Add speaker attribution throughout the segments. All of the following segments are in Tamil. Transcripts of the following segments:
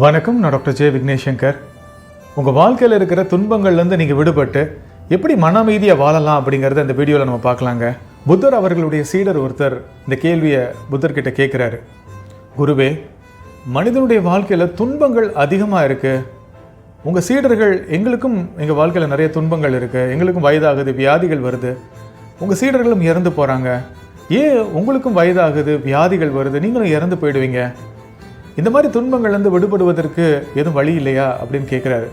Speaker 1: வணக்கம் நான் டாக்டர் ஜே விக்னேஷங்கர். உங்கள் வாழ்க்கையில் இருக்கிற துன்பங்கள்லேருந்து நீங்கள் விடுபட்டு எப்படி மன அமைதியாக வாழலாம் அப்படிங்கிறத இந்த வீடியோவில் நம்ம பார்க்கலாங்க. புத்தர் அவர்களுடைய சீடர் ஒருத்தர் இந்த கேள்வியை புத்தர்கிட்ட கேட்குறாரு குருவே மனிதனுடைய வாழ்க்கையில் துன்பங்கள் அதிகமாக இருக்குது உங்கள் சீடர்கள் எங்களுக்கும் எங்கள் வாழ்க்கையில் நிறைய துன்பங்கள் இருக்குது எங்களுக்கும் வயதாகுது வியாதிகள் வருது. உங்கள் சீடர்களும் இறந்து போகிறாங்க ஏன் உங்களுக்கும் வயதாகுது வியாதிகள் வருது? நீங்களும் இறந்து போயிடுவீங்க. இந்த மாதிரி துன்பங்கள்லேருந்து விடுபடுவதற்கு எதுவும் வழி இல்லையா அப்படின்னு கேட்குறாரு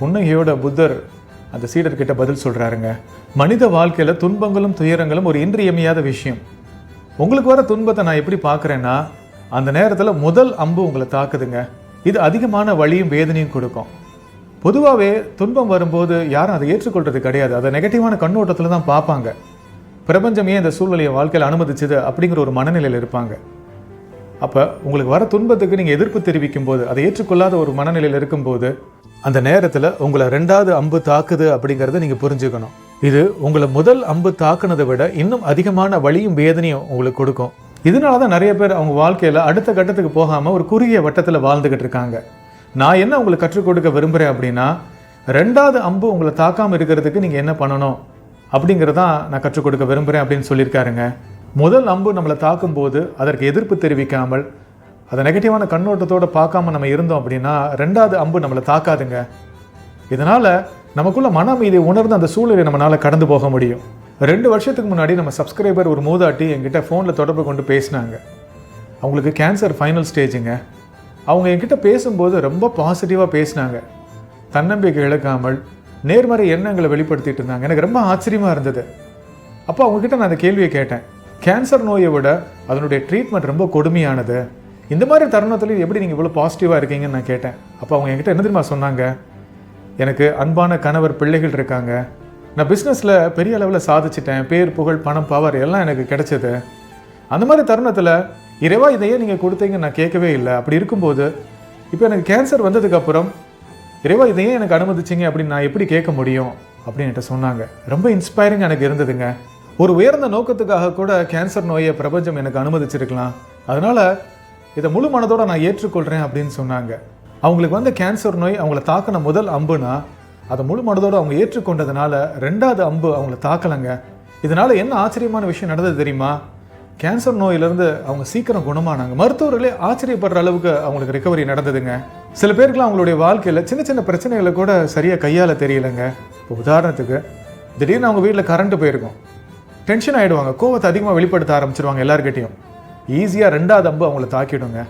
Speaker 1: புன்னகையோட புத்தர் அந்த சீடர்கிட்ட பதில் சொல்கிறாருங்க மனித வாழ்க்கையில் துன்பங்களும் துயரங்களும் ஒரு இன்றியமையாத விஷயம். உங்களுக்கு வர துன்பத்தை நான் எப்படி பார்க்குறேன்னா அந்த நேரத்தில் முதல் அம்பு உங்களை தாக்குதுங்க. இது அதிகமான வலியும் வேதனையும் கொடுக்கும். பொதுவாகவே துன்பம் வரும்போது யாரும் அதை ஏற்றுக்கொள்வது கிடையாது. அதை நெகட்டிவான கண்ணோட்டத்தில் தான் பார்ப்பாங்க. பிரபஞ்சமே இந்த சூழ்நிலையை வாழ்க்கையில் அனுமதிச்சது அப்படிங்கிற ஒரு மனநிலையில் இருப்பாங்க. அப்போ உங்களுக்கு வர துன்பத்துக்கு நீங்கள் எதிர்ப்பு தெரிவிக்கும் போது அதை ஏற்றுக்கொள்ளாத ஒரு மனநிலையில் இருக்கும்போது அந்த நேரத்தில் உங்களை ரெண்டாவது அம்பு தாக்குது அப்படிங்கிறத நீங்கள் புரிஞ்சுக்கணும். இது உங்களை முதல் அம்பு தாக்குனதை விட இன்னும் அதிகமான வழியும் வேதனையும் உங்களுக்கு கொடுக்கும். இதனால தான் நிறைய பேர் அவங்க வாழ்க்கையில் அடுத்த கட்டத்துக்கு போகாமல் ஒரு குறுகிய வட்டத்தில் வாழ்ந்துக்கிட்டு இருக்காங்க. நான் என்ன உங்களுக்கு கற்றுக் கொடுக்க விரும்புகிறேன் அப்படின்னா ரெண்டாவது அம்பு உங்களை தாக்காமல் இருக்கிறதுக்கு நீங்கள் என்ன பண்ணணும் அப்படிங்கிறதான் நான் கற்றுக் கொடுக்க விரும்புகிறேன் அப்படின்னு சொல்லியிருக்காருங்க. முதல் அம்பு நம்மளை தாக்கும்போது அதற்கு எதிர்ப்பு தெரிவிக்காமல் அதை நெகட்டிவான கண்ணோட்டத்தோடு பார்க்காம நம்ம இருந்தோம் அப்படின்னா ரெண்டாவது அம்பு நம்மளை தாக்காதுங்க. இதனால் நமக்குள்ள மன அமைதியை உணர்ந்து அந்த சூழலை நம்மளால் கடந்து போக முடியும். ரெண்டு வருஷத்துக்கு முன்னாடி நம்ம சப்ஸ்கிரைபர் ஒரு மூதாட்டி என்கிட்ட ஃபோனில் தொடர்பு கொண்டு பேசினாங்க. அவங்களுக்கு கேன்சர் ஃபைனல் ஸ்டேஜுங்க அவங்க என்கிட்ட பேசும்போது ரொம்ப பாசிட்டிவாக பேசினாங்க. தன்னம்பிக்கை இழக்காமல் நேர்மறை எண்ணங்களை வெளிப்படுத்திட்டு இருந்தாங்க. எனக்கு ரொம்ப ஆச்சரியமாக இருந்தது. அப்போ அவங்கக்கிட்ட நான் அந்த கேள்வியை கேட்டேன். கேன்சர் நோயை விட அதனுடைய ட்ரீட்மெண்ட் ரொம்ப கொடுமையானது. இந்த மாதிரி தருணத்தில் எப்படி நீங்கள் இவ்வளோ பாசிட்டிவாக இருக்கீங்கன்னு நான் கேட்டேன். அப்போ அவங்க என்கிட்ட என்ன தெரியுமா சொன்னாங்க? எனக்கு அன்பான கணவர் பிள்ளைகள் இருக்காங்க. நான் பிஸ்னஸில் பெரிய அளவில் சாதிச்சிட்டேன். பேர் புகழ் பணம் பவர் எல்லாம் எனக்கு கிடைச்சது. அந்த மாதிரி தருணத்தில் இறைவா இதையே நீங்கள் கொடுத்தீங்க நான் கேட்கவே இல்லை. அப்படி இருக்கும்போது இப்போ எனக்கு கேன்சர் வந்ததுக்கப்புறம் இறைவா இதையே எனக்கு அனுமதிச்சிங்க? அப்படின்னு நான் எப்படி கேட்க முடியும்? அப்படின்னு என்கிட்ட சொன்னாங்க. ரொம்ப இன்ஸ்பைரிங் எனக்கு இருந்ததுங்க. ஒரு உயர்ந்த நோக்கத்துக்காக கூட கேன்சர் நோயை பிரபஞ்சம் எனக்கு அனுமதிச்சிருக்கலாம். அதனால் இதை முழு மனதோடு நான் ஏற்றுக்கொள்கிறேன் அப்படின்னு சொன்னாங்க. அவங்களுக்கு வந்த கேன்சர் நோய் அவங்கள தாக்கின முதல் அம்புனா அதை முழு மனதோடு அவங்க ஏற்றுக்கொண்டதுனால ரெண்டாவது அம்பு அவங்கள தாக்கலைங்க. இதனால் என்ன ஆச்சரியமான விஷயம் நடந்தது தெரியுமா? கேன்சர் நோயிலேருந்து அவங்க சீக்கிரம் குணமானாங்க. மருத்துவர்களே ஆச்சரியப்படுற அளவுக்கு அவங்களுக்கு ரிகவரி நடந்ததுங்க. சில பேருக்குலாம் அவங்களுடைய வாழ்க்கையில் சின்ன சின்ன பிரச்சனைகளை கூட சரியாக கையாள தெரியலைங்க. இப்போ உதாரணத்துக்கு திடீர்னு அவங்க வீட்டில் கரண்ட்டு போயிருக்கும். டென்ஷன் ஆகிடுவாங்க கோவத்தை அதிகமாக வெளிப்படுத்த ஆரம்பிச்சிருவாங்க எல்லாருக்கிட்டையும் ஈஸியாக ரெண்டாவது அம்பு அவங்கள தாக்கிடுங்க.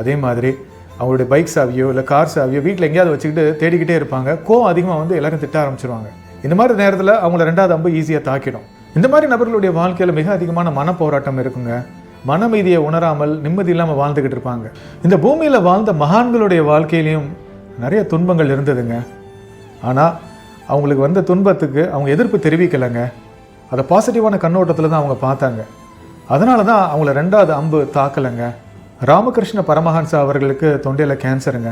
Speaker 1: அதே மாதிரி அவங்களுடைய பைக் சாவியோ இல்லை கார் சாவியோ வீட்டில் எங்கேயாவது வச்சுக்கிட்டு தேடிக்கிட்டே இருப்பாங்க. கோவம் அதிகமாக வந்து எல்லாரும் திட்ட ஆரம்பிச்சிருவாங்க. இந்த மாதிரி நேரத்தில் அவங்கள ரெண்டாவது அம்பு ஈஸியாக தாக்கிடும். இந்த மாதிரி நபர்களுடைய வாழ்க்கையில் மிக அதிகமான மன போராட்டம் இருக்குங்க. மனமீதியை உணராமல் நிம்மதி இல்லாமல் வாழ்ந்துக்கிட்டு இருப்பாங்க. இந்த பூமியில் வாழ்ந்த மகான்களுடைய வாழ்க்கையிலையும் நிறைய துன்பங்கள் இருந்ததுங்க. ஆனால் அவங்களுக்கு வந்த துன்பத்துக்கு அவங்க எதிர்ப்பு தெரிவிக்கலைங்க. அதை பாசிட்டிவான கண்ணோட்டத்தில் தான் அவங்க பார்த்தாங்க. அதனால தான் அவங்கள ரெண்டாவது அம்பு தாக்கலைங்க. ராமகிருஷ்ண பரமஹன்சா அவர்களுக்கு தொண்டையில் கேன்சருங்க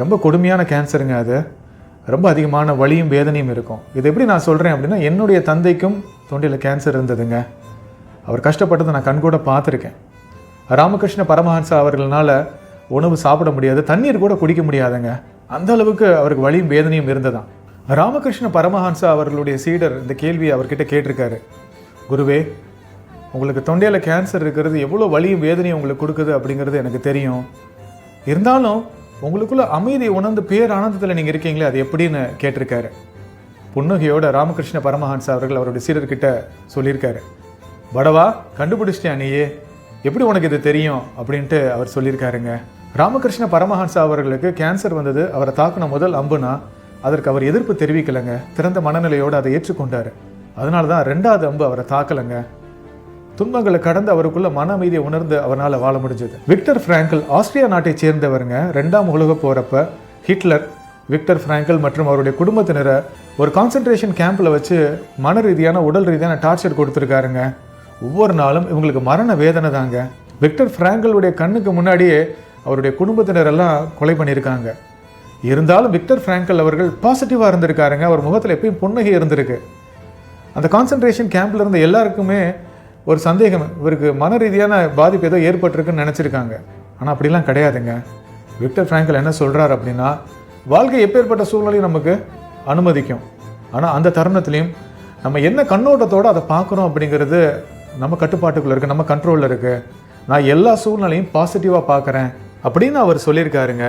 Speaker 1: ரொம்ப கொடுமையான கேன்சருங்க அது. ரொம்ப அதிகமான வலியும் வேதனையும் இருக்கும். இது எப்படி நான் சொல்கிறேன் அப்படின்னா என்னுடைய தந்தைக்கும் தொண்டையில் கேன்சர் இருந்ததுங்க. அவர் கஷ்டப்பட்டதை நான் கண்கூட பார்த்துருக்கேன். ராமகிருஷ்ண பரமஹன்சா அவர்களால் உணவு சாப்பிட முடியாது தண்ணீர் கூட குடிக்க முடியாதுங்க. அந்த அளவுக்கு அவருக்கு வலியும் வேதனையும் இருந்ததான் ராமகிருஷ்ண பரமஹன்சா அவர்களுடைய சீடர் இந்த கேள்வியை அவர்கிட்ட கேட்டிருக்காரு. குருவே உங்களுக்கு தொண்டையில் கேன்சர் இருக்கிறது எவ்வளோ வலியும் வேதனையும் உங்களுக்கு கொடுக்குது அப்படிங்கிறது எனக்கு தெரியும். இருந்தாலும் உங்களுக்குள்ள அமைதியை உணர்ந்து பேர் ஆனந்தத்தில் நீங்கள் இருக்கீங்களே அது எப்படின்னு கேட்டிருக்காரு. புன்னகையோட ராமகிருஷ்ண பரமஹன்சா அவர்கள் அவருடைய சீடர்கிட்ட சொல்லியிருக்காரு. படவா கண்டுபிடிச்சிட்டியா நீயே? எப்படி உனக்கு இது தெரியும்? அப்படின்ட்டு அவர் சொல்லியிருக்காருங்க. ராமகிருஷ்ண பரமஹன்சா அவர்களுக்கு கேன்சர் வந்தது அவரை தாக்குன முதல் அம்புனா அதற்கு அவர் எதிர்ப்பு தெரிவிக்கலைங்க. திறந்த மனநிலையோடு அதை ஏற்றுக்கொண்டார். அதனால தான் ரெண்டாவது அம்பு அவரை தாக்கலைங்க. துன்பங்களை கடந்து அவருக்குள்ள மன அமைதியை உணர்ந்து அவரால் வாழ முடிஞ்சது. விக்டர் பிராங்கல் ஆஸ்திரியா நாட்டை சேர்ந்தவருங்க. ரெண்டாம் உலக போகிறப்ப ஹிட்லர் விக்டர் பிராங்கல் மற்றும் அவருடைய குடும்பத்தினரை ஒரு கான்சென்ட்ரேஷன் கேம்பில் வச்சு மன ரீதியான உடல் ரீதியான டார்ச்சர் கொடுத்துருக்காருங்க. ஒவ்வொரு நாளும் இவங்களுக்கு மரண வேதனை தாங்க. விக்டர் பிராங்கலுடைய கண்ணுக்கு முன்னாடியே அவருடைய குடும்பத்தினரெல்லாம் கொலை பண்ணியிருக்காங்க. இருந்தாலும் விக்டர் ஃப்ராங்கல் அவர்கள் பாசிட்டிவாக இருந்திருக்காருங்க. அவர் முகத்தில் எப்பயும் புன்னகை இருந்திருக்கு. அந்த கான்சன்ட்ரேஷன் கேம்பில் இருந்த எல்லாருக்குமே ஒரு சந்தேகம் இவருக்கு மன ரீதியான பாதிப்பு ஏதோ ஏற்பட்டிருக்குன்னு நினச்சிருக்காங்க. ஆனால் அப்படிலாம் கிடையாதுங்க. விக்டர் ஃப்ராங்கல் என்ன சொல்கிறார் அப்படின்னா வாழ்க்கை எப்பேற்பட்ட சூழ்நிலையும் நமக்கு அனுமதிக்கும். ஆனால் அந்த தருணத்துலேயும் நம்ம என்ன கண்ணோட்டத்தோடு அதை பார்க்குறோம் அப்படிங்கிறது நம்ம கட்டுப்பாட்டுக்குள்ளே இருக்குது நம்ம கண்ட்ரோலில் இருக்குது நான் எல்லா சூழ்நிலையும் பாசிட்டிவாக பார்க்குறேன் அப்படின்னு அவர் சொல்லியிருக்காருங்க.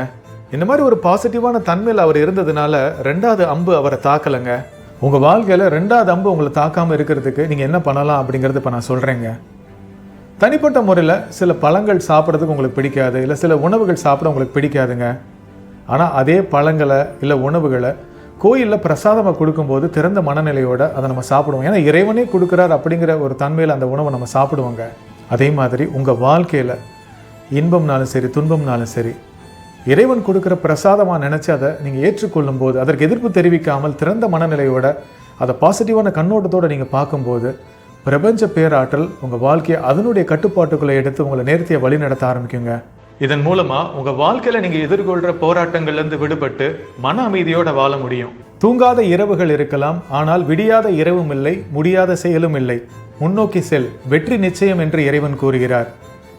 Speaker 1: இந்த மாதிரி ஒரு பாசிட்டிவான தன்மையில் அவர் இருந்ததுனால ரெண்டாவது அம்பு அவரை தாக்கலைங்க. உங்கள் வாழ்க்கையில் ரெண்டாவது அம்பு உங்களை தாக்காமல் இருக்கிறதுக்கு நீங்கள் என்ன பண்ணலாம் அப்படிங்கிறது இப்போ நான் சொல்கிறேங்க தனிப்பட்ட முறையில் சில பழங்கள் சாப்பிட்றதுக்கு உங்களுக்கு பிடிக்காது இல்லை சில உணவுகள் சாப்பிட உங்களுக்கு பிடிக்காதுங்க. ஆனால் அதே பழங்களை இல்லை உணவுகளை கோயிலில் பிரசாதமாக கொடுக்கும்போது திறந்த மனநிலையோடு அதை நம்ம சாப்பிடுவோம். ஏன்னா இறைவனே கொடுக்குறார் அப்படிங்கிற ஒரு தன்மையில் அந்த உணவை நம்ம சாப்பிடுவோங்க. அதே மாதிரி உங்கள் வாழ்க்கையில் இன்பம்னாலும் சரி துன்பம்னாலும் சரி இறைவன் கொடுக்குற பிரசாதமாக நினச்சி அதை நீங்கள் ஏற்றுக்கொள்ளும் போது அதற்கு எதிர்ப்பு தெரிவிக்காமல் திறந்த மனநிலையோட அதை பாசிட்டிவான கண்ணோட்டத்தோடு நீங்கள் பார்க்கும்போது பிரபஞ்ச பேராற்றல் உங்கள் வாழ்க்கையை அதனுடைய கட்டுப்பாட்டுக்குள்ளே எடுத்து உங்களை நேர்த்தியாக வழி நடத்த ஆரம்பிக்குங்க. இதன் மூலமா உங்க வாழ்க்கையில நீங்க எதிர்கொள்ற போராட்டங்கள்ல இருந்து விடுபட்டு மன அமைதியோட வாழ முடியும். தூங்காத இரவுகள் இருக்கலாம் ஆனால் விடியாத இரவும் இல்லை முடியாத செயலும் இல்லை. முன்னோக்கி செல் வெற்றி நிச்சயம் என்று இறைவன் கூறுகிறார்.